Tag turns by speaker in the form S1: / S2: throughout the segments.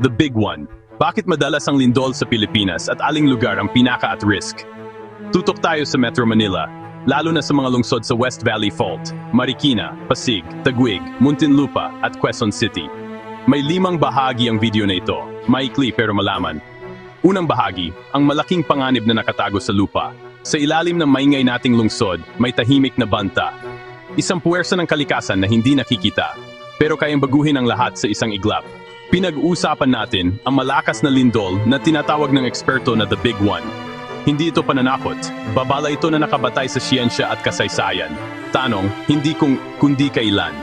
S1: The Big One. Bakit madalas ang lindol sa Pilipinas at aling lugar ang pinaka at risk? Tutok tayo sa Metro Manila, lalo na sa mga lungsod sa West Valley Fault, Marikina, Pasig, Taguig, Muntinlupa at Quezon City. May limang bahagi ang video na ito, maikli pero malaman. Unang bahagi, ang malaking panganib na nakatago sa lupa. Sa ilalim ng maingay nating lungsod, may tahimik na banta. Isang puwersa ng kalikasan na hindi nakikita, pero kayang baguhin ang lahat sa isang iglap. Pinag-uusapan natin ang malakas na lindol na tinatawag ng eksperto na The Big One. Hindi ito pananakot. Babala ito na nakabatay sa siyensya at kasaysayan. Tanong, hindi kung kundi kailan.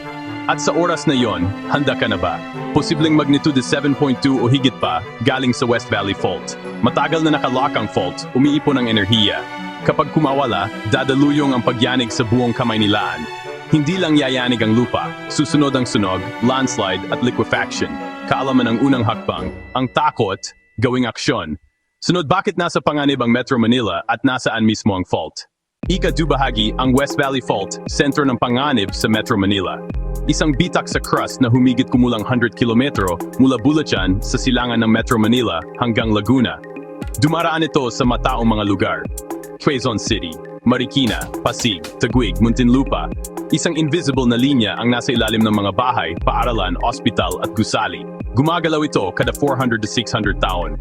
S1: At sa oras na yon, handa ka na ba? Posibleng magnitude 7.2 o higit pa galing sa West Valley Fault. Matagal na nakalock ang fault, umiipon ang enerhiya. Kapag kumawala, dadaluyong ang pagyanig sa buong Kamaynilaan. Hindi lang yayanig ang lupa, susunod ang sunog, landslide at liquefaction. Kaalaman ng unang hakbang, ang takot, gawing aksyon. Sunod bakit nasa panganib ang Metro Manila at nasaan mismo ang fault? Ika-2 bahagi ang West Valley Fault, sentro ng panganib sa Metro Manila. Isang bitak sa crust na humigit kumulang 100 kilometro mula Bulacan sa silangan ng Metro Manila hanggang Laguna. Dumaraan ito sa mataong mga lugar. Quezon City, Marikina, Pasig, Taguig, Muntinlupa. Isang invisible na linya ang nasa ilalim ng mga bahay, paaralan, ospital at gusali. Gumagalaw ito kada 400 to 600 taon.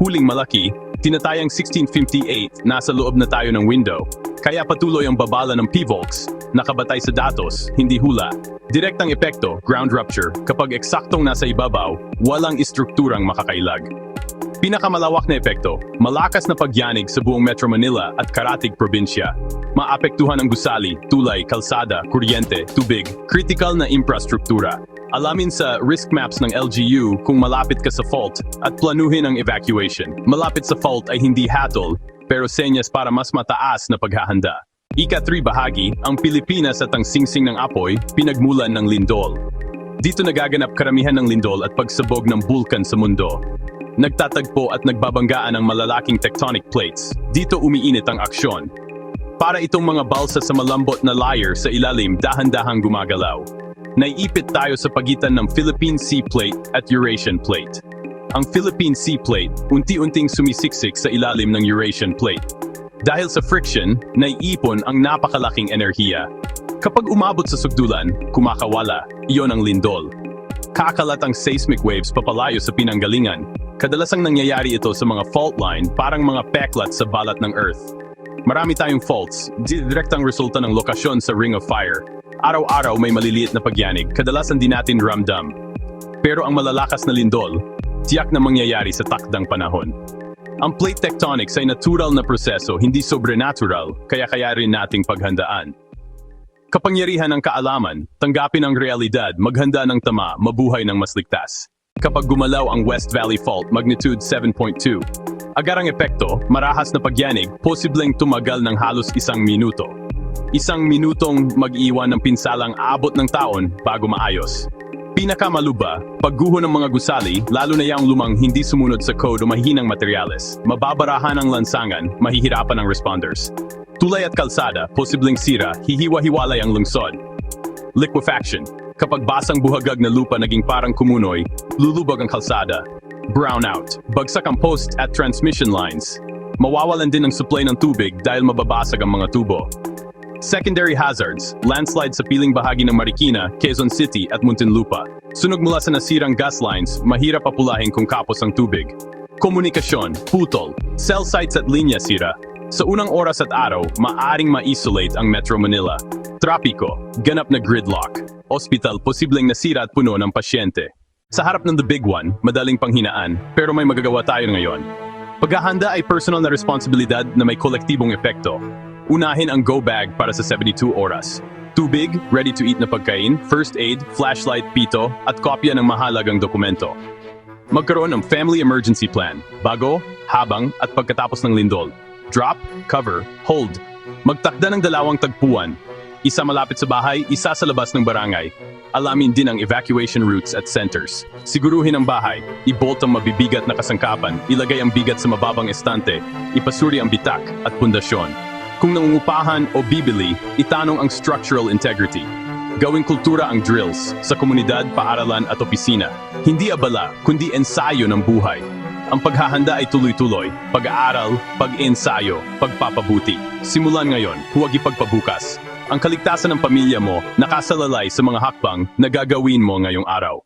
S1: Huling malaki, tinatayang 1658, nasa loob na tayo ng window. Kaya patuloy ang babala ng PVOLX, nakabatay sa datos, hindi hula. Direktang epekto, ground rupture, kapag eksaktong nasa ibabaw, walang istrukturang makakailag. Pinakamalawak na epekto, malakas na pagyanig sa buong Metro Manila at Karatig probinsya. Maapektuhan ang gusali, tulay, kalsada, kuryente, tubig, critical na infrastruktura. Alamin sa risk maps ng LGU kung malapit ka sa fault at planuhin ang evacuation. Malapit sa fault ay hindi hatol, pero senyas para mas mataas na paghahanda. Ika-3 bahagi, ang Pilipinas at ang singsing ng apoy, pinagmulan ng lindol. Dito nagaganap karamihan ng lindol at pagsabog ng bulkan sa mundo. Nagtatagpo at nagbabanggaan ang malalaking tectonic plates. Dito umiinit ang aksyon. Para itong mga balsa sa malambot na layer sa ilalim dahan-dahang gumagalaw. Naiipit tayo sa pagitan ng Philippine Sea Plate at Eurasian Plate. Ang Philippine Sea Plate unti-unting sumisiksik sa ilalim ng Eurasian Plate. Dahil sa friction, naiipon ang napakalaking enerhiya. Kapag umabot sa sugdulan, kumakawala, iyon ang lindol. Kakalat ang seismic waves papalayo sa pinanggalingan. Kadalasang nangyayari ito sa mga fault line parang mga peklat sa balat ng Earth. Marami tayong faults, di- direktang resulta ng lokasyon sa Ring of Fire. Araw-araw may maliliit na pagyanig, kadalasan di natin ramdam. Pero ang malalakas na lindol, tiyak na mangyayari sa takdang panahon. Ang plate tectonics ay natural na proseso, hindi sobrenatural, kaya kaya rin nating paghandaan. Kapangyarihan ng kaalaman, tanggapin ang realidad, maghanda ng tama, mabuhay ng mas ligtas. Kapag gumalaw ang West Valley Fault, magnitude 7.2. Agarang epekto, marahas na pagyanig, posibleng tumagal ng halos isang minuto. Isang minutong mag-iwan ng pinsalang abot ng taon bago maayos. Pinakamaluba, pagguho ng mga gusali, lalo na yung lumang hindi sumunod sa code o mahihinang materyales, mababarahan ang lansangan, mahihirapan ang responders. Tulay at kalsada, posibleng sira, hihiwa-hiwalay ang lungsod. Liquefaction, kapag basang buhagag na lupa naging parang kumunoy, lulubog ang kalsada. Brownout, bagsak ang post at transmission lines. Mawawalan din ang supply ng tubig dahil mababasag ang mga tubo. Secondary hazards, landslide sa piling bahagi ng Marikina, Quezon City at Muntinlupa. Sunog mula sa nasirang gas lines, mahirap papulahin kung kapos ang tubig. Komunikasyon, putol, cell sites at linya sira. Sa unang oras at araw, maaring ma-isolate ang Metro Manila. Trapiko, ganap na gridlock. Hospital, posibleng nasira at puno ng pasyente. Sa harap ng The Big One, madaling panghinaan, pero may magagawa tayo ngayon. Paghahanda ay personal na responsibilidad na may kolektibong epekto. Unahin ang go bag para sa 72 oras. Tubig, ready-to-eat na pagkain, first aid, flashlight, pito, at kopya ng mahalagang dokumento. Magkaroon ng family emergency plan, bago, habang, at pagkatapos ng lindol. Drop, cover, hold. Magtakda ng dalawang tagpuan. Isa malapit sa bahay, isa sa labas ng barangay. Alamin din ang evacuation routes at centers. Siguruhin ang bahay, ibolt ang mabibigat na kasangkapan, ilagay ang bigat sa mababang estante, ipasuri ang bitak at pundasyon. Kung nangungupahan o bibili, itanong ang structural integrity. Gawing kultura ang drills sa komunidad, paaralan at opisina. Hindi abala, kundi ensayo ng buhay. Ang paghahanda ay tuloy-tuloy, pag-aaral, pag-ensayo, pagpapabuti. Simulan ngayon, huwag ipagpabukas. Ang kaligtasan ng pamilya mo nakasalalay sa mga hakbang na gagawin mo ngayong araw.